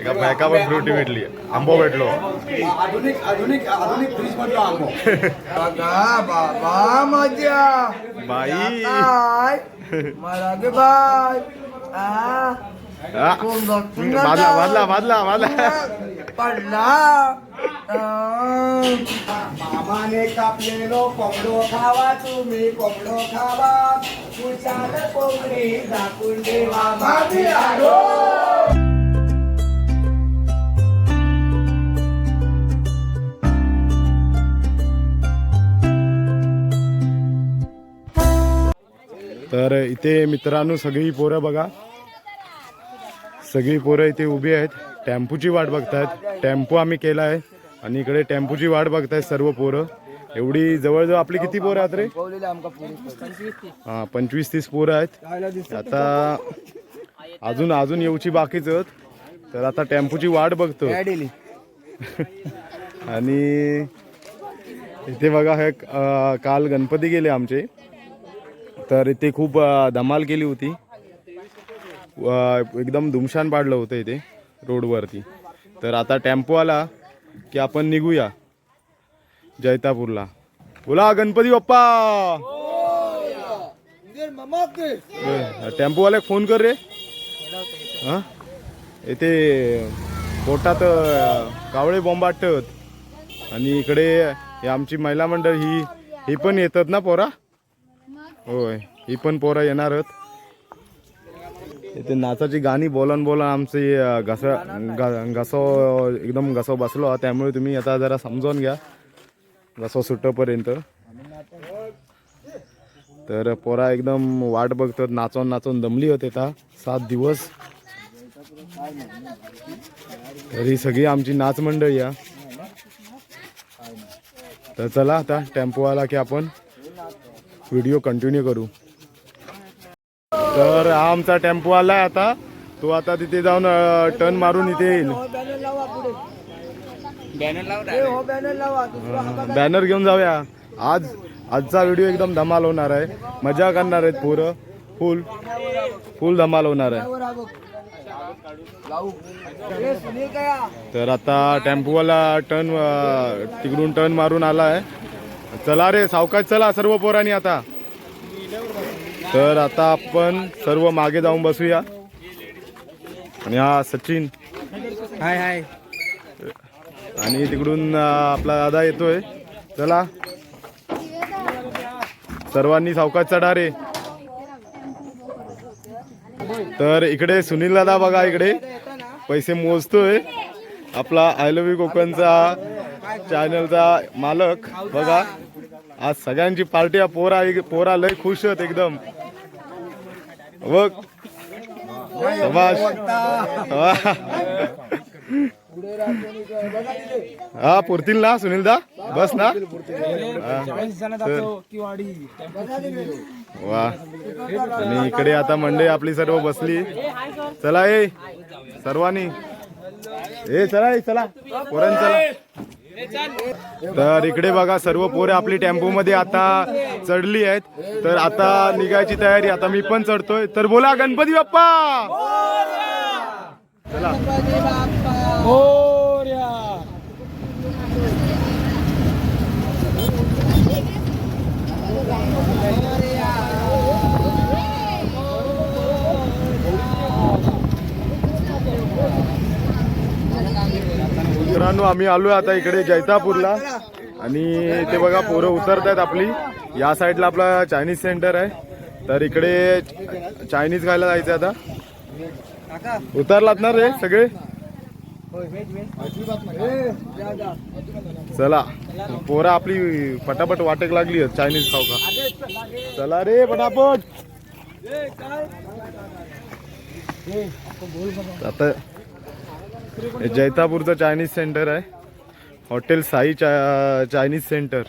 एका बॅकावर फ्रुटी भेटली. आंबो भेटलो. आधुनिक आधुनिक आधुनिक फ्रीज मधला आंबो. बाबा मजा. बाई. मला गे बाय. आ. वाजला वाजला वाजला वाजला. पडला. मामाने कापलेलो कोंबडो खावा तुम्ही कोंबडो खावा. कुशाल कोंबडी झाकून देवा मामी आलो तर इथे मित्रांनो सगळी पोरं बघा. सगळी पोरं इथे उभी आहेत. टेम्पूची वाट बघतायत. टेम्पो आम्ही केला आहे. आणि इकडे टेम्पूची वाट बघतायत सर्व पोरं. एवढी जवळजवळ आपली किती पोरं आहेत रे? हां हा पंचवीस तीस पोरं आहेत. आता अजून अजून येऊची बाकीच तर आता टेम्पूची वाट बघतो. आणि इथे बघा हे काल गणपती गेले आमचे. तर इथे खूप धमाल केली होती. एकदम धुमशान पाडलं होतं इथे रोडवरती. तर आता टेम्पो आला की आपण निघूया जैतापूरला. बोला गणपती बाप्पा! टेम्पोवाले फोन कर रे. हा? इथे पोटात कावळे बोंबाटत आणि इकडे हे आमची महिला मंडळ ही ही पण येतात ना पोरा? होय ही पण पोरं येणार आहेत. इथे नाचाची गाणी बोलन बोलन आमची घसा घस घसो एकदम घसो बसलो. त्यामुळे तुम्ही आता जरा समजावून घ्या घसो सुटपर्यंत. तर पोरा एकदम वाट बघतात नाचून नाचून दमली होते आता. सात दिवस. तर ही सगळी आमची नाच मंडळी या. तर चला आता टेम्पो आला की आपण. व्हिडिओ कंटिन्यू करू. तर हा आमचा टेम्पो आलाय आता. तो आता तिथे जाऊन टर्न मारून इथे येईल. बॅनर घेऊन जाऊया. आज आजचा व्हिडिओ एकदम धमाल होणार आहे. मजा करणार आहेत पोरं. फुल फुल धमाल होणार आहे. तर आता टेम्पोवाला टर्न तिकडून टर्न मारून आला आहे. चला रे सावकाश चला सर्व पोरांनी आता. तर आता आपण सर्व मागे जाऊन बसूया. आणि हा सचिन. हाय हाय. आणि तिकडून आपला दादा येतोय. चला. सर्वांनी सावकाश चढा रे. तर इकडे सुनील दादा बघा इकडे. पैसे मोजतोय. आपला आय लव्ह यू कोकणचा चॅनलचा मालक बघा. आज सगळ्यांची पार्टी आहे. पोरा पोरा लय खुश होत एकदम. बघ. हा पुरतील ना सुनील दा बस ना. वा. आणि इकडे आता मंडळी आपली सर्व बसली. चला ए. सर्वांनी. ए चला ए चला. पोरण चला. तर इकडे बघा सर्व पोरे आपली टेम्पो मध्ये आता चढली आहेत. तर आता निघायची तयारी आता मी पण चढतोय. तर बोला गणपती बाप्पा! चला. मित्रांनो आम्ही आलोय आता इकडे जैतापूरला. आणि ते बघा पोरं उतरत आहेत आपली. या साईडला आपला चायनीज सेंटर आहे. तर इकडे चायनीज खायला जायचं आता. उतरलात ना रे सगळे? चला. पोरं आपली पटापट वाटक लागली आहे चायनीज खाऊ का? चला रे पटापट. आता जैतापूरचं चायनीज सेंटर आहे. हॉटेल साई चा चायनीज सेंटर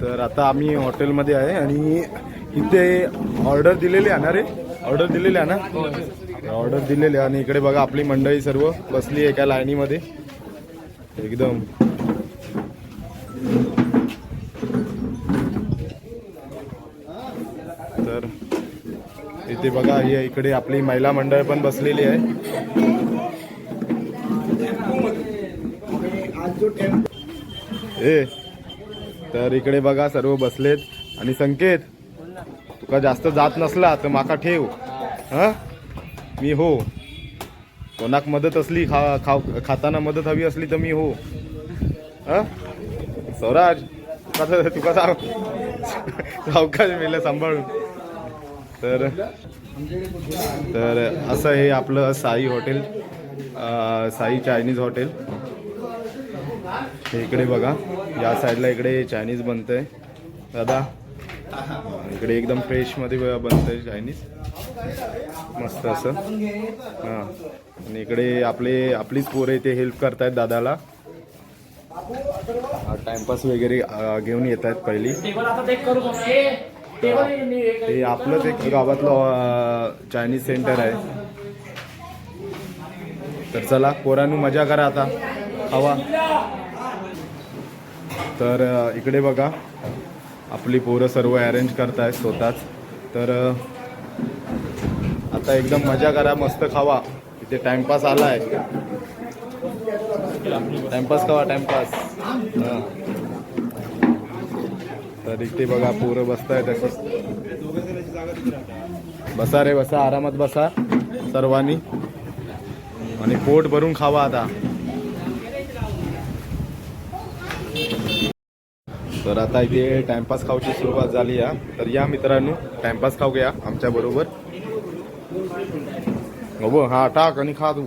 तर आता आम्ही हॉटेलमध्ये आहे आणि इथे ऑर्डर दिलेली आहे ना रे? ऑर्डर दिलेली आहे ना? ऑर्डर दिलेली आहे आणि इकडे बघा आपली मंडळी सर्व बसली एका लाईनीमध्ये. एकदम तर इथे तरी बघा हे इकडे आपली महिला मंडळ पण बसलेली आहे. ए तर इकडे बघा सर्व बसलेत. आणि संकेत तुका जास्त जात नसला तर माका ठेव. हां? मी हो. कोणाक मदत असली खा खाव खाताना मदत हवी असली तर मी हो. हां? स्वराज तुका तुका सांग सावकाश मिळलं सांभाळून. तर तर असं हे आपलं Sai hotel Sai Chinese hotel. इकडे बघा या साईडला इकडे चायनीज बनतंय. दादा इकडे एकदम फ्रेशमध्ये बनतं बनतंय चायनीज. मस्त असं. हां. आणि इकडे आपले आपलीच पोरं इथे हेल्प करतायत दादाला. टाइमपास वगैरे घेऊन येत आहेत पहिली ते आपलंच एक गावातलं चायनीज सेंटर आहे. तर चला पोरांनी मजा करा आता. खावा. तर इकडे बघा. आपली पोरं सर्व अरेंज करतायत स्वतःच. तर आता एकदम मजा करा मस्त खावा. इथे टाइमपास आहे टाइमपास खावा टाइमपास हां. तर ते बघा पोरं बसतायत अशी. बसा रे बसा आरामात बसा सर्वांनी. आणि पोट भरून खावा आता. तर आता इथे टाइमपास खाऊची सुरुवात झाली या तर या मित्रांनो टाइमपास खाऊ घ्या आमच्या बरोबर. हो हा टाक आणि खा तू.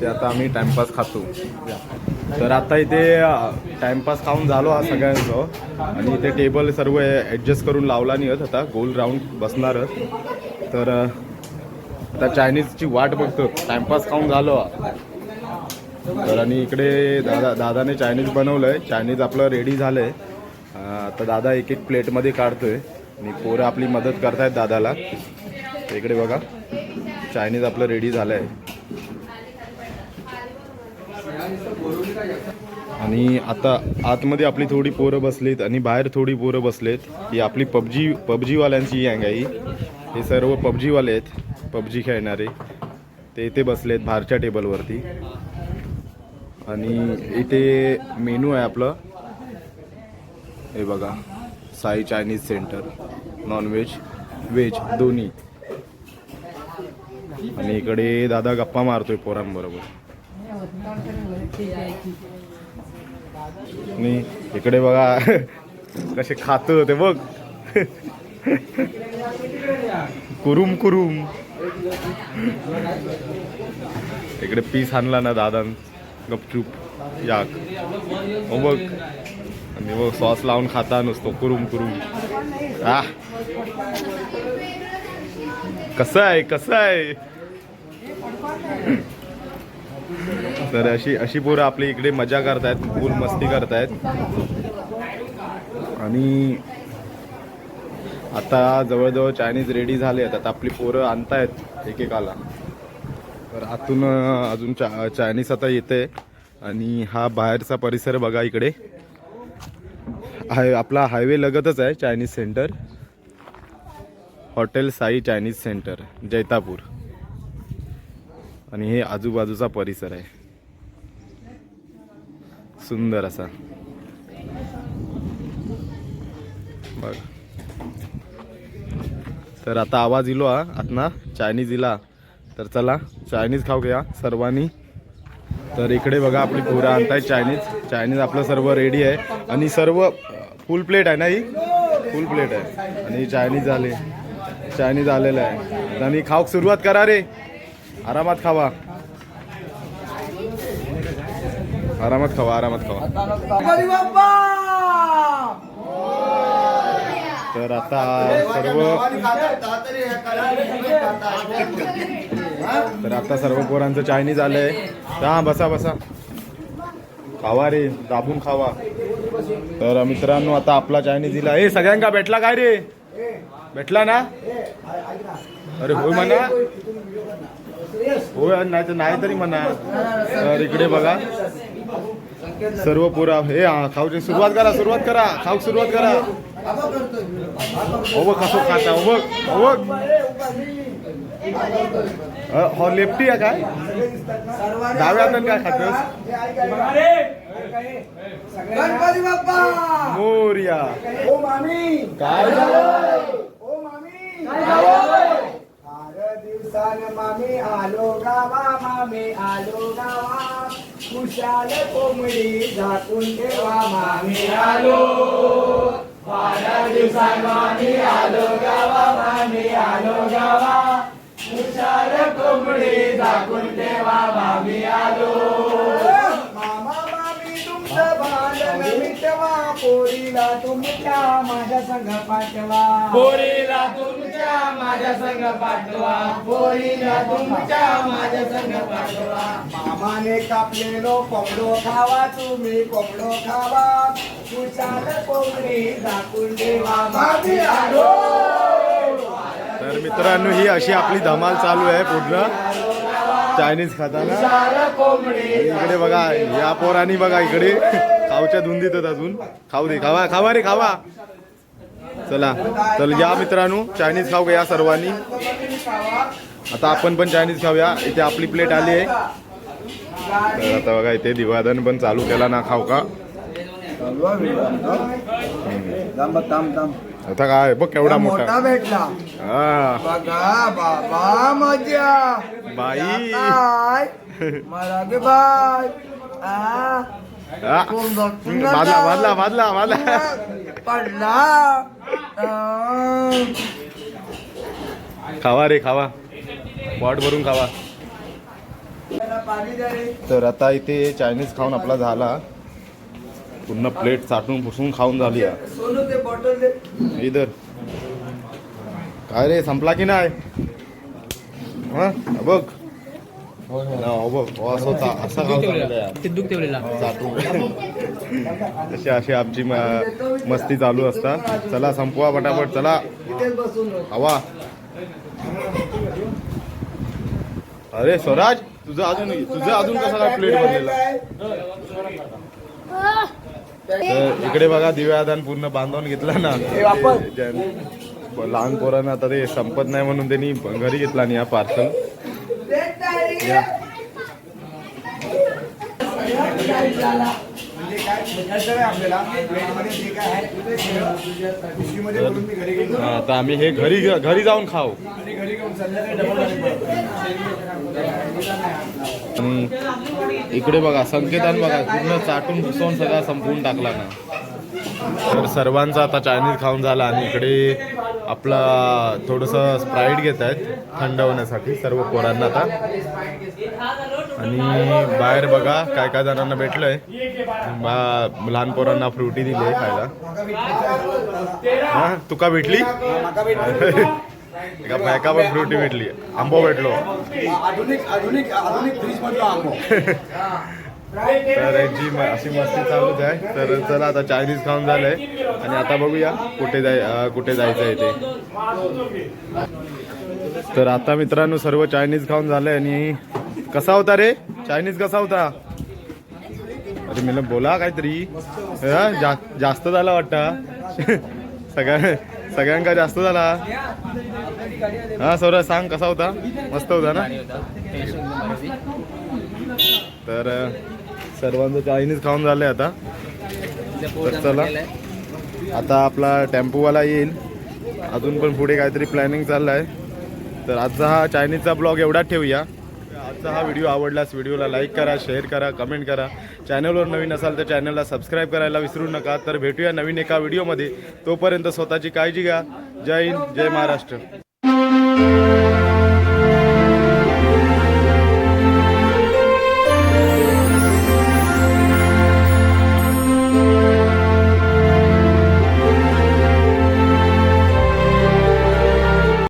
ते आता आम्ही टाइमपास खातो. तर आता इथे टाइमपास खाऊन झालो हा सगळ्यांचं. आणि इथे टेबल सर्व ॲडजस्ट करून लावला नाही आता. गोल राऊंड बसणार तर आता चायनीजची वाट बघतो. टाइमपास खाऊन झालो. तर आणि इकडे दादा दादाने चायनीज बनवलं आहे चायनीज आपलं रेडी झालं आहे आता दादा एक एक प्लेटमध्ये काढतो आहे आणि पोरं आपली मदत करतायत दादाला. इकडे बघा. चायनीज आपलं रेडी झालं आहे आणि आता आतमध्ये आपली थोडी पोरं बसलीत आणि बाहेर थोडी पोरं बसलेत. ही आपली पबजी पबजीवाल्यांची गँग आहे हे. सर्व पबजीवाले आहेत पबजी खेळणारे. ते इथे बसलेत बाहेरच्या टेबलवरती. आणि इथे मेनू आहे आपलं. हे बघा Sai Chinese centre non veg veg दोन्ही. आणि इकडे दादा गप्पा मारतोय पोरांबरोबर. आणि इकडे बघा. कसे खात ते बघ. कुरुम कुरुम. इकडे पीस आणला ना दादान. गपचूप. याक. हो बघ. आणि बघ सॉस लावून खाता नुसतो. कुरुम कुरुम. आ. कसं आहे कसं आहे? तर अशी अशी पोरं आपली इकडे मजा करतायत फुल मस्ती करतायत. आणि आता जवळजवळ चायनीज रेडी झाले आहेत. आता आपली पोरं आणतायत एकेकाला. तर आतून अजून चा चायनीज आता येते. आणि हा बाहेरचा परिसर बघा इकडे. हाय आपला हायवे लगतच आहे Chinese centre hotel Sai Chinese centre Jaitapur. आणि हे आजूबाजूचा परिसर आहे. सुंदर असा. बघ. तर आता आवाज इलो हा आतना. चायनीज इला. तर चला चायनीज खाऊ घ्या सर्वांनी. तर इकडे बघा आपली पोरं आणताय चायनीज चायनीज आपलं सर्व रेडी आहे. आणि सर्व फुल प्लेट आहे ना ही? फुल प्लेट आहे. आणि चायनीज आले. चायनीज आलेलं आहे. आणि खाऊक सुरुवात करा रे. आरामात खावा. आरामात खावा आरामात खावा. तर आता सर्व तर आता सर्व पोरांचं चायनीज आलंय. हा बसा बसा. खावा रे दाबून खावा. तर मित्रांनो आता आपला चायनीज दिला ए सगळ्यांका भेटला काय रे? भेटला ना? अरे होय म्हणा. होय नाही तर नाही तरी म्हणा. तर इकडे बघा. सर्व पोरा हे हा खाऊची सुरुवात करा सुरुवात करा खाऊ सुरुवात करा. हो बघ कसं खाता हो बघ हो बघ हो लेफ्टी आहे काय? डाव्या हाताने काय खातोस? गणपती बाप्पा! मोर्या. ओ मामी! काय झालं? सन मामी आलो गावा मामी आलो गावा. कुशाल कोंबडी झाकून ठेवा मामी आलो. बारा दिवसान मामी आलो गावा मामी आलो गावा. कुशाल कोंबडी झाकून ठेवा मामी आलो. मिटवा पोरीला तुमच्या माझ्या संग पाठवा. पोरीला तुमच्या माझ्या संग पाठवा. पोरीला तुमच्या माझ्या संग पाठवा. मामाने कापलेलो कोंबडो खावा तुम्ही कोंबडो खावा. कुशाल कोंबडी झाकून ठेवा मामी आलो. तर मित्रांनो ही अशी आपली धमाल चालू आहे पूर्ण चायनीज खाताना. इकडे बघा या पोरांनी बघा इकडे. खाऊच्या धुंदीत आहेत अजून. खाऊ दे खावा खावा रे खावा. चला चल या मित्रांनो चायनीज खाऊ या सर्वांनी. आता आपण पण चायनीज खाऊया. इथे आपली प्लेट आली आहे. तर आता बघा इथे दिवादन पण चालू केला ना खाऊ का? आता काय बघ केवढा मोठा. भेटला. हा. बाबा मजा. बाई. मला बाय. वाजला वाजला पडला. खावा रे खावा. पोट भरून खावा. तर आता इथे चायनीज खाऊन आपला झाला. पूर्ण प्लेट चाटून पुसून खाऊन झाली इधर काय रे संपला की नाही? हा? बघ. ठेवलेला चाटून अशी अशी आमची म- मस्ती चालू असतात चला संपवा पटापट चला. हवा अरे स्वराज तुझं अजून तुझं अजून कसा काय प्लेट बनलेला तर इकडे बघा दिव्यादान पूर्ण बांधवून घेतला ना. लहान पोरांना आता ते संपत नाही म्हणून त्यांनी घरी घेतला नाही हा पार्सल. या. म्हणजे आम्ही हे घरी घरी जाऊन खाऊ. इकडे बघा संकेतान बघा पूर्ण चाटून घुसवून सगळा संपवून टाकला ना. तर सर्वांचा आता चायनीज खाऊन झाला आणि इकडे आपला थोडंसं स्प्राईट घेत आहेत थंड होण्यासाठी सर्व पोरांना आता. आणि बाहेर बघा काय काय जणांना भेटलंय. बा लहान पोरांना फ्रुटी दिली खायला. हा तुका भेटली? एका बायका पण फ्रुटी भेटली. आंबो भेटलो. आधुनिक आधुनिक आधुनिक फ्रीज मधला आंबो. तर यांची म- अशी मस्ती चालूच आहे. तर चला आता चायनीज खाऊन झालंय. आणि आता बघूया कुठे जाय कुठे जायचं आहे ते. तर आता मित्रांनो सर्व चायनीज खाऊन झालंय आणि कसा होता रे? चायनीज कसा होता? अरे मला बोला काहीतरी. जा- जास्त झाला वाटतं सगळ्या सगळ्यांका जास्त झाला. हा सौरभ सांग कसा होता? मस्त होता ना? तर सर्वांचं चायनीज खाऊन झालंय आता. तर चला. आता आपला टेम्पोवाला येईल. अजून पण पुढे काहीतरी प्लॅनिंग चाललं आहे तर आजचा हा चायनीजचा ब्लॉग एवढाच ठेवूया. आजचा हा व्हिडिओ आवडल्यास व्हिडिओला लाईक करा शेअर करा कमेंट करा. चॅनलवर नवीन असाल तर चॅनलला सबस्क्राईब करायला विसरू नका. तर भेटूया नवीन एका व्हिडिओमध्ये तोपर्यंत स्वतःची काळजी घ्या. जय हिंद जय महाराष्ट्र.